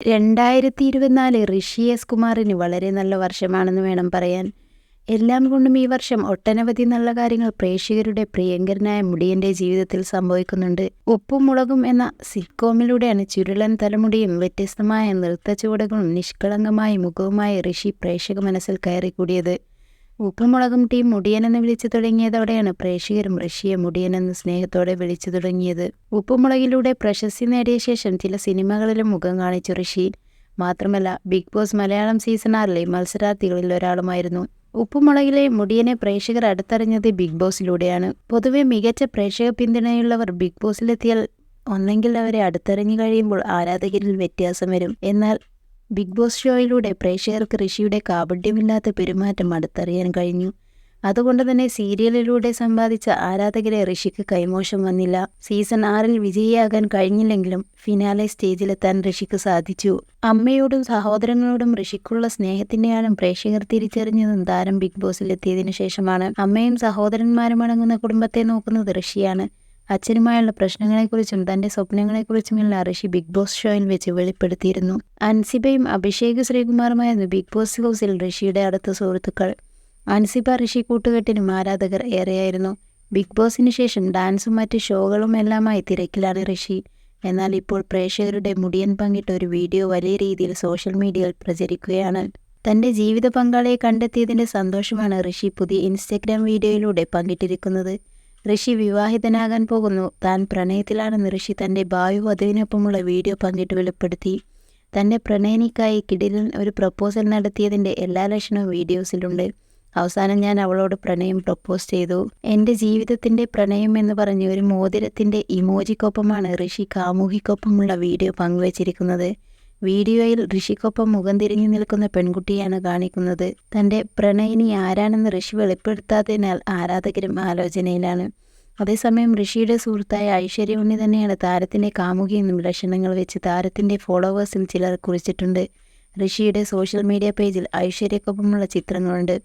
രണ്ടായിരത്തി ഇരുപത്തിനാല് ഋഷി എസ് കുമാറിന് വളരെ നല്ല വർഷമാണെന്ന് വേണം പറയാൻ. എല്ലാം കൊണ്ടും ഈ വർഷം ഒട്ടനവധി നല്ല കാര്യങ്ങൾ പ്രേക്ഷകരുടെ പ്രിയങ്കരനായ മുടിയന്റെ ജീവിതത്തിൽ സംഭവിക്കുന്നുണ്ട്. ഉപ്പും മുളകും എന്ന സിറ്റ്കോമിലൂടെയാണ് ചുരുളൻ തലമുടിയും വ്യത്യസ്തമായ നൃത്ത ചുവടുകളും നിഷ്കളങ്കമായ മുഖവുമായി ഋഷി പ്രേക്ഷക മനസ്സിൽ കയറിക്കൂടിയത്. ഉപ്പുമുളകും ടീം മുടിയനെന്ന് വിളിച്ചു തുടങ്ങിയതോടെയാണ് പ്രേക്ഷകരും ഋഷിയെ മുടിയനെന്ന് സ്നേഹത്തോടെ വിളിച്ചു തുടങ്ങിയത്. ഉപ്പുമുളകിലൂടെ പ്രശസ്തി നേടിയ ശേഷം ചില സിനിമകളിലും മുഖം കാണിച്ചു ഋഷി. മാത്രമല്ല ബിഗ് ബോസ് മലയാളം സീസൺ ആറിലെ മത്സരാർത്ഥികളിൽ ഒരാളുമായിരുന്നു. ഉപ്പുമുളകിലെ മുടിയനെ പ്രേക്ഷകർ അടുത്തറിഞ്ഞത് ബിഗ് ബോസിലൂടെയാണ്. പൊതുവെ മികച്ച പ്രേക്ഷക പിന്തുണയുള്ളവർ ബിഗ് ബോസിലെത്തിയാൽ ഒന്നെങ്കിൽ അവരെ അടുത്തറിഞ്ഞു കഴിയുമ്പോൾ ആരാധകരിൽ വ്യത്യാസം വരും. എന്നാൽ ബിഗ് ബോസ് ഷോയിലൂടെ പ്രേക്ഷകർക്ക് ഋഷിയുടെ കാപട്യമില്ലാത്ത പെരുമാറ്റം അടുത്തറിയാൻ കഴിഞ്ഞു. അതുകൊണ്ട് തന്നെ സീരിയലിലൂടെ സമ്പാദിച്ച ആരാധകരെ ഋഷിക്ക് കൈമോശം വന്നില്ല. സീസൺ ആറിൽ വിജയിയാകാൻ കഴിഞ്ഞില്ലെങ്കിലും ഫിനാലെ സ്റ്റേജിലെത്താൻ ഋഷിക്ക് സാധിച്ചു. അമ്മയോടും സഹോദരങ്ങളോടും ഋഷിക്കുള്ള സ്നേഹത്തിന്റെയാണ് പ്രേക്ഷകർ തിരിച്ചറിഞ്ഞതും താരം ബിഗ് ബോസിലെത്തിയതിനു ശേഷമാണ്. അമ്മയും സഹോദരന്മാരും അടങ്ങുന്ന കുടുംബത്തെ നോക്കുന്നത് ഋഷിയാണ്. അച്ഛനുമായുള്ള പ്രശ്നങ്ങളെക്കുറിച്ചും തന്റെ സ്വപ്നങ്ങളെക്കുറിച്ചുമുള്ള ഋഷി ബിഗ് ബോസ് ഷോയിൽ വെച്ച് വെളിപ്പെടുത്തിയിരുന്നു. അൻസിബയും അഭിഷേക് ശ്രീകുമാറുമായിരുന്നു ബിഗ് ബോസ് ഹൗസിൽ ഋഷിയുടെ അടുത്ത സുഹൃത്തുക്കൾ. അൻസിബ ഋഷി കൂട്ടുകെട്ടിനും ആരാധകർ ഏറെയായിരുന്നു. ബിഗ് ബോസിന് ശേഷം ഡാൻസും മറ്റ് ഷോകളും എല്ലാമായി തിരക്കിലാണ് ഋഷി. എന്നാൽ ഇപ്പോൾ പ്രേക്ഷകരുടെ മുടിയൻ പങ്കിട്ട ഒരു വീഡിയോ വലിയ രീതിയിൽ സോഷ്യൽ മീഡിയയിൽ പ്രചരിക്കുകയാണ്. തന്റെ ജീവിത പങ്കാളിയെ കണ്ടെത്തിയതിന്റെ സന്തോഷമാണ് ഋഷി പുതിയ ഇൻസ്റ്റഗ്രാം വീഡിയോയിലൂടെ പങ്കിട്ടിരിക്കുന്നത്. ഋഷി വിവാഹിതനാകാൻ പോകുന്നു. താൻ പ്രണയത്തിലാണെന്ന് ഋഷി തന്റെ ഭാവി വധുവിനൊപ്പമുള്ള വീഡിയോ പങ്കിട്ട് വെളിപ്പെടുത്തി. തന്റെ പ്രണയനിക്കായി കിടിലൻ ഒരു പ്രപ്പോസൽ നടത്തിയതിന്റെ എല്ലാ ലക്ഷണവും വീഡിയോസിലുണ്ട്. അവസാനം ഞാൻ അവളോട് പ്രണയം പ്രപ്പോസ് ചെയ്തു. എന്റെ ജീവിതത്തിന്റെ പ്രണയം എന്ന് പറഞ്ഞ് ഒരു മോതിരത്തിന്റെ ഇമോജിക്കൊപ്പമാണ് ഋഷി കാമുകിക്കൊപ്പമുള്ള വീഡിയോ പങ്കുവച്ചിരിക്കുന്നത്. വീഡിയോയിൽ ഋഷിക്കൊപ്പം മുഖം തിരിഞ്ഞു നിൽക്കുന്ന പെൺകുട്ടിയാണ് കാണിക്കുന്നത്. തന്റെ പ്രണയിനി ആരാണെന്ന് ഋഷി വെളിപ്പെടുത്താത്തതിനാൽ ആരാധകരും ആലോചനയിലാണ്. അതേസമയം ഋഷിയുടെ സുഹൃത്തായ ഐശ്വര്യ ഉണ്ണി തന്നെയാണ് താരത്തിന്റെ കാമുകിയെന്നും ലക്ഷണങ്ങൾ വെച്ച് താരത്തിന്റെ ഫോളോവേഴ്സിൽ ചിലർ കുറിച്ചിട്ടുണ്ട്. ഋഷിയുടെ സോഷ്യൽ മീഡിയ പേജിൽ ഐശ്വര്യക്കൊപ്പമുള്ള ചിത്രങ്ങളുണ്ട്.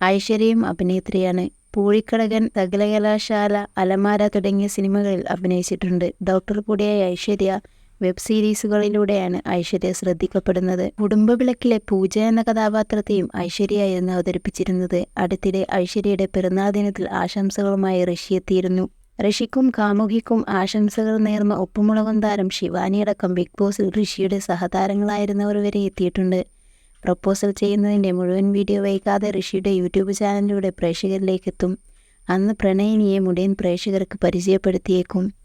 ഐശ്വര്യയും അഭിനേത്രിയാണ്. പൂഴിക്കടകൻ സകലകലാശാല അലമാര തുടങ്ങിയ സിനിമകളിൽ അഭിനയിച്ചിട്ടുണ്ട്. ഡോക്ടർ കൂടിയായ ഐശ്വര്യ വെബ് സീരീസുകളിലൂടെയാണ് ഐശ്വര്യ ശ്രദ്ധിക്കപ്പെടുന്നത്. കുടുംബ വിളക്കിലെ പൂജ എന്ന കഥാപാത്രത്തെയും ഐശ്വര്യയായിരുന്നു അവതരിപ്പിച്ചിരുന്നത്. അടുത്തിടെ ഐശ്വര്യയുടെ പിറന്നാൾ ദിനത്തിൽ ആശംസകളുമായി ഋഷി എത്തിയിരുന്നു. ഋഷിക്കും കാമുകിക്കും ആശംസകൾ നേർന്ന ഉപ്പുമുളകും താരം ശിവാനിയടക്കം ബിഗ് ബോസിൽ ഋഷിയുടെ സഹതാരങ്ങളായിരുന്നവർ വരെ എത്തിയിട്ടുണ്ട്. പ്രപ്പോസൽ ചെയ്യുന്നതിന്റെ മുഴുവൻ വീഡിയോ വൈകാതെ ഋഷിയുടെ യൂട്യൂബ് ചാനലിലൂടെ പ്രേക്ഷകരിലേക്ക് എത്തും അന്ന് പ്രണയിനിയെ മുടിയൻ പ്രേക്ഷകർക്ക് പരിചയപ്പെടുത്തിയേക്കും.